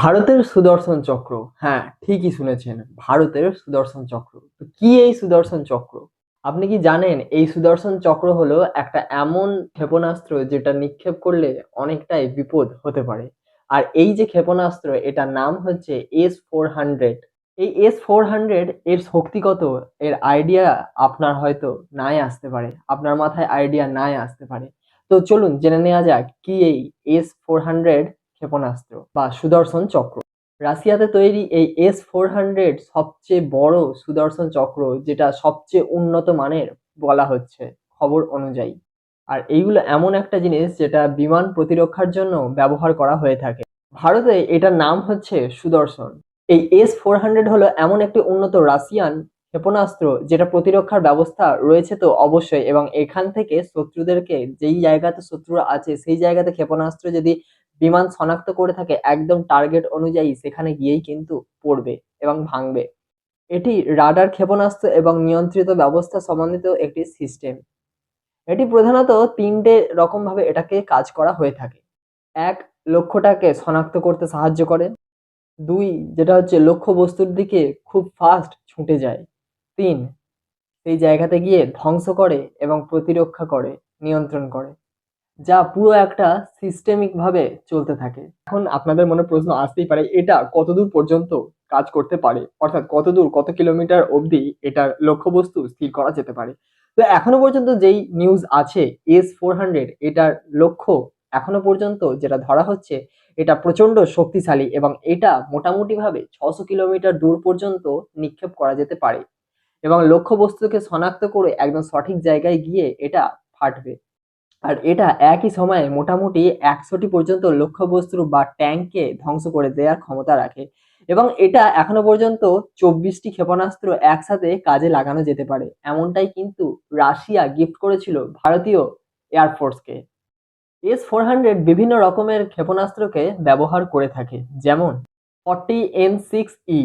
ভারতের সুদর্শন চক্র হ্যাঁ ঠিকই শুনেছেন, ভারতের সুদর্শন চক্র। তো কি এই সুদর্শন চক্র? আপনি কি জানেন, এই সুদর্শন চক্র হলো একটা এমন ক্ষেপণাস্ত্র যেটা নিক্ষেপ করলে অনেকটাই বিপদ হতে পারে। আর এই যে ক্ষেপণাস্ত্র, এটার নাম হচ্ছে এস ফোর হান্ড্রেড। এই এস ফোর হান্ড্রেড এর শক্তি কত? এর আইডিয়া আপনার হয়তো নাই আসতে পারে, আপনার মাথায় আইডিয়া নাই আসতে পারে। তো চলুন জেনে নেওয়া যাক কি এই এস ফোর হান্ড্রেড ক্ষেপণাস্ত্র বা সুদর্শন চক্র। রাশিয়াতে তৈরি এই এস ফোর হান্ড্রেড সবচেয়ে বড় সুদর্শন চক্র, যেটা সবচেয়ে উন্নত মানের বলা হচ্ছে খবর অনুযায়ী। আর এইগুলো এমন একটা জিনিস যেটা বিমান প্রতিরক্ষার জন্য ব্যবহার করা হয়ে থাকে। ভারতে এটার নাম হচ্ছে সুদর্শন। এই এস ফোর হান্ড্রেড হলো এমন একটি উন্নত রাশিয়ান ক্ষেপণাস্ত্র যেটা প্রতিরক্ষার ব্যবস্থা রয়েছে তো অবশ্যই, এবং এখান থেকে শত্রুদেরকে যেই জায়গাতে শত্রুরা আছে সেই জায়গাতে ক্ষেপণাস্ত্র যদি বিমান শনাক্ত করে থাকে একদম টার্গেট অনুযায়ী সেখানে গিয়েই কিন্তু পড়বে এবং ভাঙবে। এটি রাডার ক্ষেপণাস্ত্র এবং নিয়ন্ত্রিত ব্যবস্থা সম্বন্ধিত একটি সিস্টেম এটি প্রধানত তিনটে রকমভাবে এটাকে কাজ করা হয়ে থাকে। এক, লক্ষ্যটাকে শনাক্ত করতে সাহায্য করে। দুই, যেটা হচ্ছে লক্ষ্য বস্তুর দিকে খুব ফাস্ট ছুটে যায়। তিন, সেই জায়গাতে গিয়ে ধ্বংস করে এবং প্রতিরক্ষা করে, নিয়ন্ত্রণ করে। যা পুরো একটা সিস্টেমিক ভাবে চলতে থাকে। এখন আপনাদের মনে প্রশ্ন আসতেই পারে, এটা কতদূর পর্যন্ত কাজ করতে পারে? অর্থাৎ কতদূর, কত কিলোমিটার অবধি এটার লক্ষ্যবস্তু স্থির করা যেতে পারে? তো এখনও পর্যন্ত যেই নিউজ আছে এস ফোর হান্ড্রেড এটার লক্ষ্য এখনও পর্যন্ত যেটা ধরা হচ্ছে, এটা প্রচণ্ড শক্তিশালী এবং এটা মোটামুটিভাবে ছশো কিলোমিটার দূর পর্যন্ত নিক্ষেপ করা যেতে পারে। এবং লক্ষ্যবস্তুকে শনাক্ত করে একদম সঠিক জায়গায় গিয়ে এটা ফাটবে। আর এটা একই সময়ে মোটামুটি একশোটি পর্যন্ত লক্ষ্যবস্তু বা ট্যাঙ্ককে ধ্বংস করে দেওয়ার ক্ষমতা রাখে এবং এটা এখনও পর্যন্ত চব্বিশটি ক্ষেপণাস্ত্র একসাথে কাজে লাগানো যেতে পারে। এমনটাই কিন্তু রাশিয়া গিফট করেছিল ভারতীয় এয়ারফোর্সকে এস ফোর হান্ড্রেড বিভিন্ন রকমের ক্ষেপণাস্ত্রকে ব্যবহার করে থাকে, যেমন ফর্টি এন সিক্স ই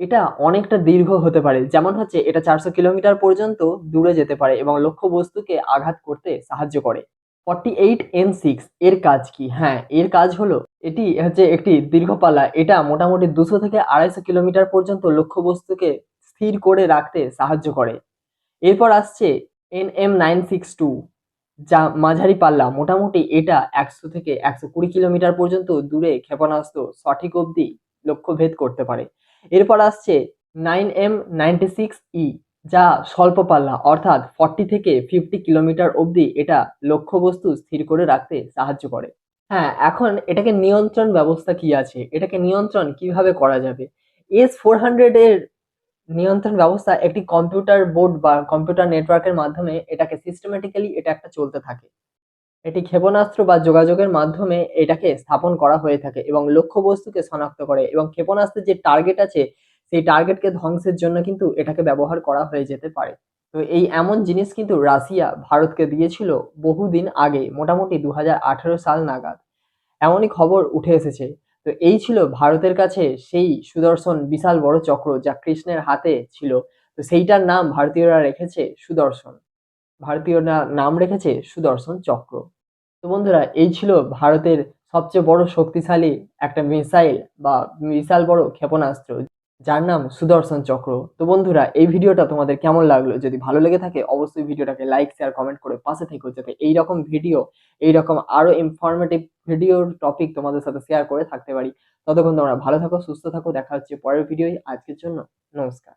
এটা অনেকটা দীর্ঘ হতে পারে। যেমন হচ্ছে, এটা চারশো কিলোমিটার পর্যন্ত দূরে যেতে পারে এবং লক্ষ্য বস্তুকে আঘাত করতে সাহায্য করে। ফর্টি এইট এন সিক্স এর কাজ কি? হ্যাঁ এর কাজ হলো, এটি হচ্ছে একটি দীর্ঘ পাল্লা এটা মোটামুটি দুশো থেকে আড়াইশো কিলোমিটার পর্যন্ত লক্ষ্য বস্তুকে স্থির করে রাখতে সাহায্য করে। এরপর আসছে N M nine six two যা মাঝারি পাল্লা মোটামুটি এটা একশো থেকে একশো কুড়ি কিলোমিটার পর্যন্ত দূরে ক্ষেপণাস্ত্র সঠিক অবধি লক্ষ্যভেদ করতে পারে। এরপর আসছে nine M ninety six E যা স্বল্প পাল্লা অর্থাৎ ফর্টি থেকে ফিফটি কিলোমিটার অবধি এটা লক্ষ্যবস্তু স্থির করে রাখতে সাহায্য করে। হ্যাঁ এখন এটাকে নিয়ন্ত্রণ ব্যবস্থা কি আছে? এটাকে নিয়ন্ত্রণ কীভাবে করা যাবে? এস ফোর হান্ড্রেডের নিয়ন্ত্রণ ব্যবস্থা একটি কম্পিউটার বোর্ড বা কম্পিউটার নেটওয়ার্কের মাধ্যমে এটাকে সিস্টেমেটিক্যালি এটা একটা চলতে থাকে। এটি ক্ষেপণাস্ত্র বা যোগাযোগের মাধ্যমে এটাকে স্থাপন করা হয়ে থাকে এবং লক্ষ্যবস্তুকে শনাক্ত করে এবং ক্ষেপণাস্ত্রের যে টার্গেট আছে, সেই টার্গেটকে ধ্বংসের জন্য কিন্তু এটাকে ব্যবহার করা হয়ে যেতে পারে। তো এই এমন জিনিস কিন্তু রাশিয়া ভারতকে দিয়েছিল বহুদিন আগে, মোটামুটি দু হাজার আঠেরো সাল নাগাদ। এমনই খবর উঠে এসেছে। তো এই ছিল ভারতের কাছে সেই সুদর্শন বিশাল বড় চক্র যা কৃষ্ণের হাতে ছিল। তো সেইটার নাম ভারতীয়রা রেখেছে সুদর্শন। ভারতীয়রা নাম রেখেছে সুদর্শন চক্র। তো বন্ধুরা, এই ছিল ভারতের সবচেয়ে বড় শক্তিশালী একটা মিসাইল বা বিশাল বড় ক্ষেপণাস্ত্র, যার নাম সুদর্শন চক্র। তো বন্ধুরা, এই ভিডিওটা তোমাদের কেমন লাগল? যদি ভালো লেগে থাকে, অবশ্যই ভিডিওটাকে লাইক শেয়ার কমেন্ট করে পাশে থেকো, যাতে এইরকম ভিডিও, এইরকম আরও ইনফরমেটিভ ভিডিওর টপিক তোমাদের সাথে শেয়ার করে থাকতে পারি। ততক্ষণ তোমরা ভালো থাকো, সুস্থ থাকো, দেখা হচ্ছে পরের ভিডিওয় আজকের জন্য নমস্কার।